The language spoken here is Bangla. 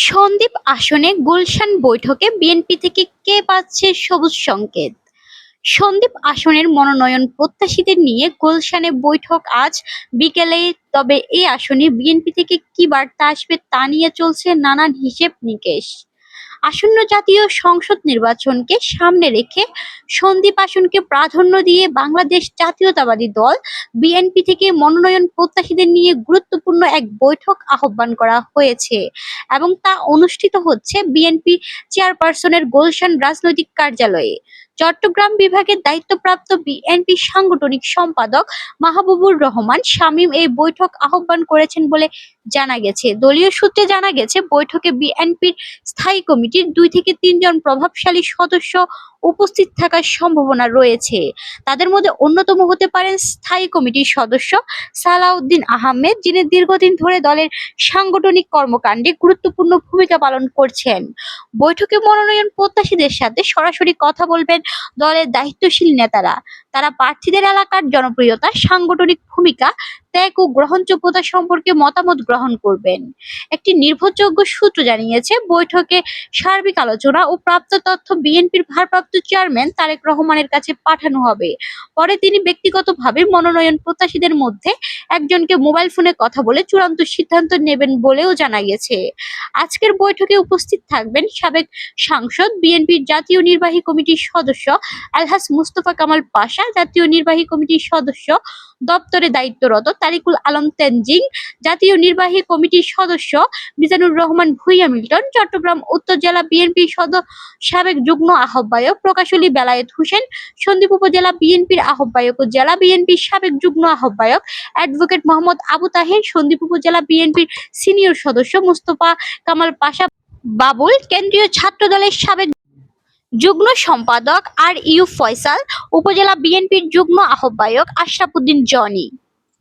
সন্দ্বীপ আসনে গুলশান বৈঠকে বিএনপি থেকে কে পাচ্ছে সবুজ সংকেত? সন্দীপ আসনের মনোনয়ন প্রত্যাশীদের নিয়ে গুলশানে বৈঠক আজ বিকেলে, তবে এই আসনে বিএনপি থেকে কি বার্তা আসবে তা নিয়ে চলছে নানান হিসেব নিকেশ। আসন্ন জাতীয় সংসদ নির্বাচনকে সামনে রেখে সন্দ্বীপ আসনকে প্রাধান্য দিয়ে বাংলাদেশ জাতীয়তাবাদী দল বিএনপি থেকে মনোনয়ন প্রত্যাশীদের নিয়ে গুরুত্বপূর্ণ এক বৈঠক আহ্বান করা হয়েছে এবং তা অনুষ্ঠিত হচ্ছে বিএনপি চেয়ারপারসনের গুলশান রাজনৈতিক কার্যালয়ে। চট্টগ্রাম বিভাগের দায়িত্বপ্রাপ্ত বিএনপি সাংগঠনিক সম্পাদক মাহবুবুর রহমান শামীম এই বৈঠক আহ্বান করেছেন বলে জানা গেছে। দলীয় সূত্রে জানা গেছে, বৈঠকে বিএনপির স্থায়ী কমিটির দুই থেকে তিনজন প্রভাবশালী সদস্য উপস্থিত থাকার সম্ভাবনা রয়েছে। তাদের মধ্যে অন্যতম হতে পারেন স্থায়ী কমিটির সদস্য সালাউদ্দিন আহমেদ, যিনি দীর্ঘদিন ধরে দলের সাংগঠনিক কর্মকাণ্ডে গুরুত্বপূর্ণ ভূমিকা পালন করছেন। বৈঠকে মনোনয়ন প্রত্যাশীদের সাথে সরাসরি কথা বলবেন দলের দায়িত্বশীল নেতারা। তারা প্রার্থীদের এলাকার জনপ্রিয়তা, সাংগঠনিক ভূমিকা, ত্যাগ ও গ্রহণযোগ্যতা সম্পর্কে মতামত গ্রহণ করবেন। একটি নির্ভরযোগ্য সূত্র জানিয়েছে, বৈঠকে সার্বিক আলোচনা ও প্রাপ্ত তথ্য বিএনপির ভারপ্রাপ্ত চেয়ারম্যান তারেক রহমানের কাছে পাঠানো হবে। পরে তিনি ব্যক্তিগতভাবে মনোনয়ন প্রত্যাশীদের মধ্যে একজনকে মোবাইল ফোনে কথা বলে চূড়ান্ত সিদ্ধান্ত নেবেন বলেও জানা গেছে আজকের বৈঠকে উপস্থিত থাকবেন সাবেক সাংসদ, বিএনপির জাতীয় নির্বাহী কমিটির সদস্য আলহাজ মুস্তফা কামাল পাশা জাতীয় নির্বাহী কমিটির সদস্য দপ্তরে দায়িত্বরত তারিকুল আলম তেনজিং, জাতীয় নির্বাহী কমিটির সদস্য মিজানুর রহমান ভুইয়া মিল্টন, চট্টগ্রাম উত্তর জেলা বিএনপির সদ, সাবেক যুগ্ম আহ্বায়ক প্রকাশলী বেলায়েত হোসেন সন্দীপ উপজেলা বিএনপির আহ্বায়ক ও জেলা বিএনপির সাবেক যুগ্ম আহ্বায়ক অ্যাডভোকেট মোহাম্মদ আবু তাহের সন্দীপ উপজেলা বিএনপির সিনিয়র সদস্য মুস্তফা কামাল পাশা বাবুল, কেন্দ্রীয় ছাত্র দলের সাবেক যুগ্ম সম্পাদক আর ইউ ফয়সাল উপজেলা বিএনপির যুগ্ম আহ্বায়ক আশরাফুদ্দিন জনি।